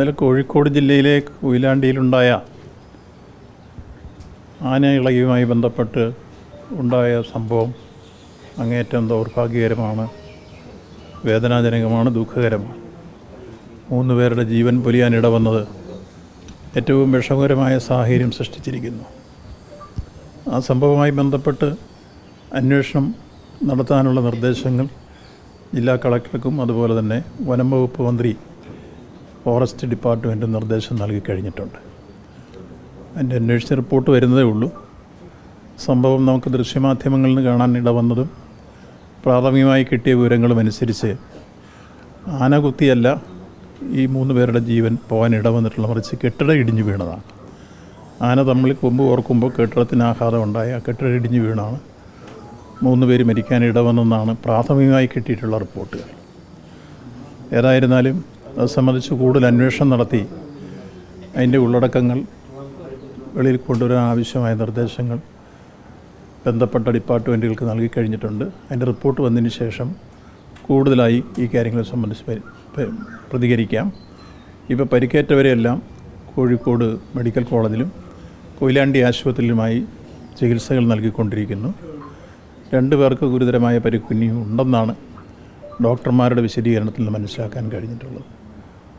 ഇന്നലെ കോഴിക്കോട് ജില്ലയിലെ കൊയിലാണ്ടിയിലുണ്ടായ ആന ഇളകിയുമായി ബന്ധപ്പെട്ട് ഉണ്ടായ സംഭവം അങ്ങേയറ്റം ദൗർഭാഗ്യകരമാണ് വേദനാജനകമാണ് ദുഃഖകരമാണ്. മൂന്ന് പേരുടെ ജീവൻ പൊലിയാനിട വന്നത് ഏറ്റവും വിഷമകരമായ സാഹചര്യം സൃഷ്ടിച്ചിരിക്കുന്നു. ആ സംഭവവുമായി ബന്ധപ്പെട്ട് അന്വേഷണം നടത്താനുള്ള നിർദ്ദേശങ്ങൾ ജില്ലാ കളക്ടർക്കും അതുപോലെ തന്നെ വനം വകുപ്പ് മന്ത്രി ഫോറസ്റ്റ് ഡിപ്പാർട്ട്മെന്റ് നിർദ്ദേശം നൽകി കഴിഞ്ഞിട്ടുണ്ട്. അതിന്റെ അന്വേഷിച്ച റിപ്പോർട്ട് വരുന്നതേ ഉള്ളൂ. സംഭവം നമുക്ക് ദൃശ്യമാധ്യമങ്ങളിൽ നിന്ന് കാണാൻ ഇടവന്നതും പ്രാഥമികമായി കിട്ടിയ വിവരങ്ങളും അനുസരിച്ച് ആന കുത്തിയല്ല ഈ മൂന്ന് പേരുടെ ജീവൻ പോകാൻ ഇടവന്നിട്ടുള്ള മറിച്ച് കെട്ടിടം ഇടിഞ്ഞു വീണതാണ്. ആന തമ്മിൽ കൊമ്പ് ഓർക്കുമ്പോൾ കെട്ടിടത്തിന് ആഘാതം ഉണ്ടായി. ആ കെട്ടിടം ഇടിഞ്ഞു വീണാണ് മൂന്ന് പേര് മരിക്കാൻ ഇടവന്നെന്നാണ് പ്രാഥമികമായി കിട്ടിയിട്ടുള്ള റിപ്പോർട്ടുകൾ. ഏതായിരുന്നാലും സംബന്ധിച്ച് കൂടുതൽ അന്വേഷണം നടത്തി. അതിന്റെ ഉള്ളടക്കങ്ങൾ വെളിയിൽ കൊണ്ടുവരാൻ ആവശ്യമായ നിർദ്ദേശങ്ങൾ ബന്ധപ്പെട്ട ഡിപ്പാർട്ട്മെന്റുകൾക്ക് നൽകി കഴിഞ്ഞിട്ടുണ്ട്. അതിന്റെ റിപ്പോർട്ട് വന്നതിന് ശേഷം കൂടുതലായി ഈ കാര്യങ്ങളെ സംബന്ധിച്ച് പ്രതികരിക്കാം. ഇപ്പോൾ പരിക്കേറ്റവരെയെല്ലാം കോഴിക്കോട് മെഡിക്കൽ കോളേജിലും കൊയിലാണ്ടി ആശുപത്രിയിലുമായി ചികിത്സകൾ നൽകിക്കൊണ്ടിരിക്കുന്നു. രണ്ട് പേർക്ക് ഗുരുതരമായ പരിക്കുനിയും ഉണ്ടെന്നാണ് ഡോക്ടർമാരുടെ വിശദീകരണത്തിൽ നിന്ന് മനസ്സിലാക്കാൻ കഴിഞ്ഞിട്ടുള്ളത്.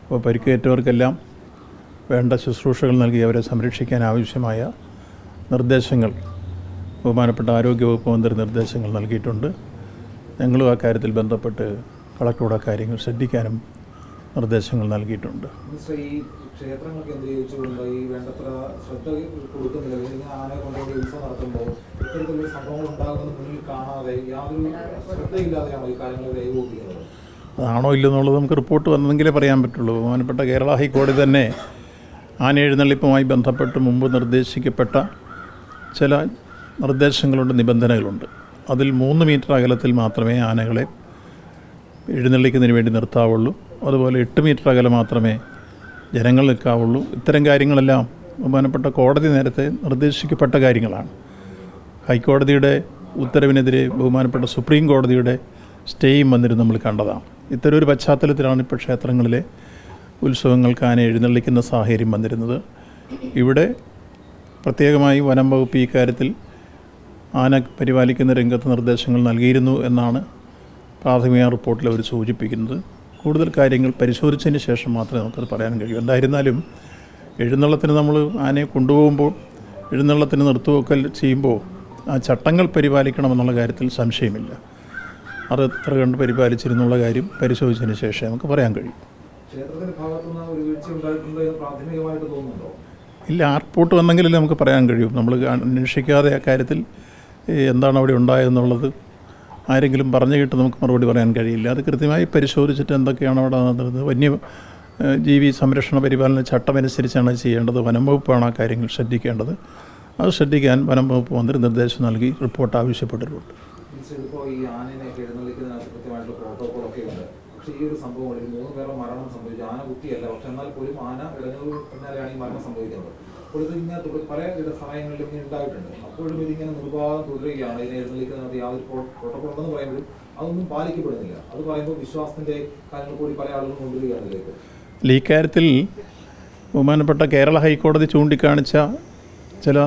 അപ്പോൾ പരിക്കേറ്റവർക്കെല്ലാം വേണ്ട ശുശ്രൂഷകൾ നൽകി അവരെ സംരക്ഷിക്കാൻ ആവശ്യമായ നിർദ്ദേശങ്ങൾ ബഹുമാനപ്പെട്ട ആരോഗ്യവകുപ്പ് മന്ത്രി നിർദ്ദേശങ്ങൾ നൽകിയിട്ടുണ്ട്. ഞങ്ങളും ആ കാര്യത്തിൽ ബന്ധപ്പെട്ട് കളക്ടറോട് ആ കാര്യങ്ങൾ ശ്രദ്ധിക്കാനും നിർദ്ദേശങ്ങൾ നൽകിയിട്ടുണ്ട്. ക്ഷേത്രങ്ങൾ കേന്ദ്രീകരിച്ചുകൊണ്ട് ഈ വേണ്ടത്ര ശ്രദ്ധ കൊടുക്കുന്നില്ല. അല്ലെങ്കിൽ ആന കൊണ്ടുപോയി ഉത്സവം നടത്തുമ്പോൾ ഇത്തരത്തിലുള്ള സംഭവങ്ങൾ ഉണ്ടാകുന്നത് മുന്നിൽ കാണാതെ യാതൊരു ശ്രദ്ധയില്ലാതെയാണ് ഈ കാര്യങ്ങൾ കൈവക്കുന്നത് അതാണോ ഇല്ലെന്നുള്ളത് നമുക്ക് റിപ്പോർട്ട് വന്നെങ്കിലേ പറയാൻ പറ്റുള്ളൂ. ബഹുമാനപ്പെട്ട കേരള ഹൈക്കോടതി തന്നെ ആന എഴുന്നള്ളിപ്പുമായി ബന്ധപ്പെട്ട് മുമ്പ് നിർദ്ദേശിക്കപ്പെട്ട ചില നിർദ്ദേശങ്ങളുണ്ട് നിബന്ധനകളുണ്ട്. അതിൽ മൂന്ന് മീറ്റർ അകലത്തിൽ മാത്രമേ ആനകളെ എഴുന്നള്ളിക്കുന്നതിന് വേണ്ടി നിർത്താവുള്ളൂ. അതുപോലെ എട്ട് മീറ്റർ അകലം മാത്രമേ ജനങ്ങൾ നിൽക്കാവുള്ളൂ. ഇത്തരം കാര്യങ്ങളെല്ലാം ബഹുമാനപ്പെട്ട കോടതി നേരത്തെ നിർദ്ദേശിക്കപ്പെട്ട കാര്യങ്ങളാണ്. ഹൈക്കോടതിയുടെ ഉത്തരവിനെതിരെ ബഹുമാനപ്പെട്ട സുപ്രീം കോടതിയുടെ സ്റ്റേയും വന്നിരുന്ന് നമ്മൾ കണ്ടതാണ്. ഇത്തരം ഒരു പശ്ചാത്തലത്തിലാണ് ഇപ്പോൾ ക്ഷേത്രങ്ങളിലെ ഉത്സവങ്ങൾക്ക് ആന എഴുന്നള്ളിക്കുന്ന സാഹചര്യം വന്നിരുന്നത്. ഇവിടെ പ്രത്യേകമായി വനം വകുപ്പ് ഈ കാര്യത്തിൽ ആന പരിപാലിക്കുന്ന രംഗത്ത് നിർദ്ദേശങ്ങൾ നൽകിയിരുന്നു എന്നാണ് പ്രാഥമിക റിപ്പോർട്ടിൽ അവർ സൂചിപ്പിക്കുന്നത്. കൂടുതൽ കാര്യങ്ങൾ പരിശോധിച്ചതിന് ശേഷം മാത്രമേ നമുക്കത് പറയാൻ കഴിയൂ. എന്തായിരുന്നാലും എഴുന്നള്ളത്തിന് നമ്മൾ ആനയെ കൊണ്ടുപോകുമ്പോൾ എഴുന്നള്ളത്തിന് നിർത്തുവെക്കൽ ചെയ്യുമ്പോൾ ആ ചട്ടങ്ങൾ പരിപാലിക്കണമെന്നുള്ള കാര്യത്തിൽ സംശയമില്ല. അത് എത്ര കണ്ട് പരിപാലിച്ചിരുന്നുള്ള കാര്യം പരിശോധിച്ചതിന് ശേഷം നമുക്ക് പറയാൻ കഴിയും. ഇല്ല ആർപോർട്ട് വന്നെങ്കിലും നമുക്ക് പറയാൻ കഴിയും. നമ്മൾ അന്വേഷിക്കാതെ ആ കാര്യത്തിൽ എന്താണ് അവിടെ ഉണ്ടായതെന്നുള്ളത് ആരെങ്കിലും പറഞ്ഞു കേട്ട് നമുക്ക് മറുപടി പറയാൻ കഴിയില്ല. അത് കൃത്യമായി പരിശോധിച്ചിട്ട് എന്തൊക്കെയാണ് അവിടെ നടന്നത്. വന്യ ജീവി സംരക്ഷണ പരിപാലന ചട്ടമനുസരിച്ചാണ് ചെയ്യേണ്ടത്. വനം വകുപ്പാണ് ആ കാര്യങ്ങൾ ശ്രദ്ധിക്കേണ്ടത്. അത് ശ്രദ്ധിക്കാൻ വനം വകുപ്പ് മന്ത്രി നിർദ്ദേശം നൽകി റിപ്പോർട്ട് ആവശ്യപ്പെട്ടിട്ടുണ്ട് മിനിസ്റ്റർ ഇപ്പോൾ ഈ ആനേനെയൊക്കെ എഴുന്നള്ളിക്കുന്നതിനകത്ത് ഒക്കെ ഉണ്ട് പക്ഷേ ഈ ഒരു സംഭവങ്ങളിൽ മൂന്ന് പേരുടെ മരണം സംഭവിച്ചു. ആന കുത്തിയല്ല പക്ഷെ എന്നാൽ പോലും ആന ഇടഞ്ഞൂർ പിന്നാലെയാണ് ഈ മരണം സംഭവിക്കുന്നത്. അപ്പോൾ ഇത് ഇങ്ങനെ പല സമയങ്ങളിലും ഇങ്ങനെ ഉണ്ടായിട്ടുണ്ട്. അപ്പോഴും ഇതിങ്ങനെ നിർവാഹം തുടരുകയാണ്. ഇതിനെ എഴുന്നേൽക്കുന്നത് യാതൊരു പ്രോട്ടോകോൾ ഉണ്ടെന്ന് പറയുമ്പോഴും അതൊന്നും പാലിക്കപ്പെടുന്നില്ല. അത് പറയുമ്പോൾ വിശ്വാസത്തിന്റെ കാര്യങ്ങൾ കൂടി പല ആളുകളും കൊണ്ടുവരികയാണ് ഇതിലേക്ക്. ഈ ബഹുമാനപ്പെട്ട കേരള ഹൈക്കോടതി ചൂണ്ടിക്കാണിച്ച ചില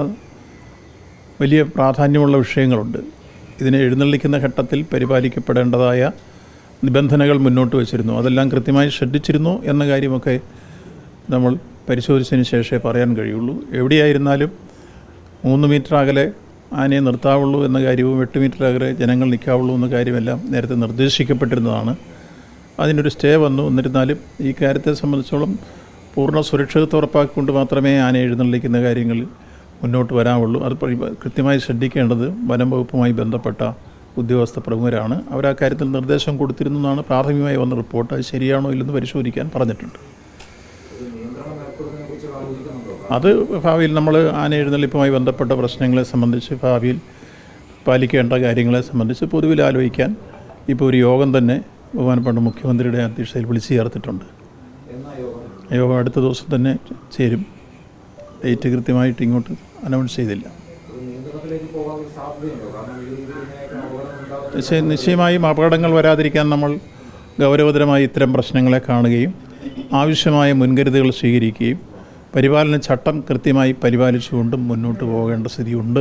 വലിയ പ്രാധാന്യമുള്ള വിഷയങ്ങളുണ്ട്. ഇതിനെ എഴുന്നള്ളിക്കുന്ന ഘട്ടത്തിൽ പരിപാലിക്കപ്പെടേണ്ടതായ നിബന്ധനകൾ മുന്നോട്ട് വച്ചിരുന്നു. അതെല്ലാം കൃത്യമായി ശ്രദ്ധിച്ചിരുന്നു എന്ന കാര്യമൊക്കെ നമ്മൾ പരിശോധിച്ചതിന് ശേഷമേ പറയാൻ കഴിയുള്ളൂ. എവിടെയായിരുന്നാലും മൂന്ന് മീറ്റർ അകലെ ആനയെ നിർത്താവുള്ളൂ എന്ന കാര്യവും എട്ട് മീറ്റർ അകലെ ജനങ്ങൾ നിൽക്കാവുള്ളൂ എന്ന കാര്യമെല്ലാം നേരത്തെ നിർദ്ദേശിക്കപ്പെട്ടിരുന്നതാണ്. അതിനൊരു സ്റ്റേ വന്നു. എന്നിരുന്നാലും ഈ കാര്യത്തെ സംബന്ധിച്ചോളം പൂർണ സുരക്ഷിതത്വം ഉറപ്പാക്കിക്കൊണ്ട് മാത്രമേ ആന എഴുന്നള്ളിക്കുന്ന കാര്യങ്ങളിൽ മുന്നോട്ട് വരാവുള്ളൂ. അത് കൃത്യമായി ശ്രദ്ധിക്കേണ്ടത് വനം വകുപ്പുമായി ബന്ധപ്പെട്ട ഉദ്യോഗസ്ഥ പ്രമുഖരാണ്. അവർ ആ കാര്യത്തിൽ നിർദ്ദേശം കൊടുത്തിരുന്നു എന്നാണ് പ്രാഥമികമായി വന്ന റിപ്പോർട്ട്. അത് ശരിയാണോ ഇല്ലെന്ന് പരിശോധിക്കാൻ പറഞ്ഞിട്ടുണ്ട്. അത് ഭാവിയിൽ നമ്മൾ ആന എഴുന്നള്ളിപ്പുമായി ബന്ധപ്പെട്ട പ്രശ്നങ്ങളെ സംബന്ധിച്ച് ഭാവിയിൽ പാലിക്കേണ്ട കാര്യങ്ങളെ സംബന്ധിച്ച് പൊതുവിൽ ആലോചിക്കാൻ ഇപ്പോൾ ഒരു യോഗം തന്നെ ബഹുമാനപ്പെട്ട മുഖ്യമന്ത്രിയുടെ അധ്യക്ഷതയിൽ വിളിച്ചു ചേർത്തിട്ടുണ്ട്. യോഗം അടുത്ത ദിവസം തന്നെ ചേരും. ഡേറ്റ് കൃത്യമായിട്ട് ഇങ്ങോട്ട് അനൗൺസ് ചെയ്തില്ല. നിശ്ചയ നിശ്ചയമായും അപകടങ്ങൾ വരാതിരിക്കാൻ നമ്മൾ ഗൗരവതരമായി ഇത്തരം പ്രശ്നങ്ങളെ കാണുകയും ആവശ്യമായ മുൻകരുതലുകൾ സ്വീകരിക്കുകയും പരിപാലന ചട്ടം കൃത്യമായി പരിപാലിച്ചുകൊണ്ടും മുന്നോട്ട് പോകേണ്ട സ്ഥിതിയുണ്ട്.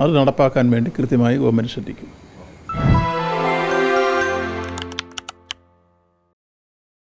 അത് നടപ്പാക്കാൻ വേണ്ടി കൃത്യമായി ഗവൺമെന്റ് ശ്രദ്ധിക്കും.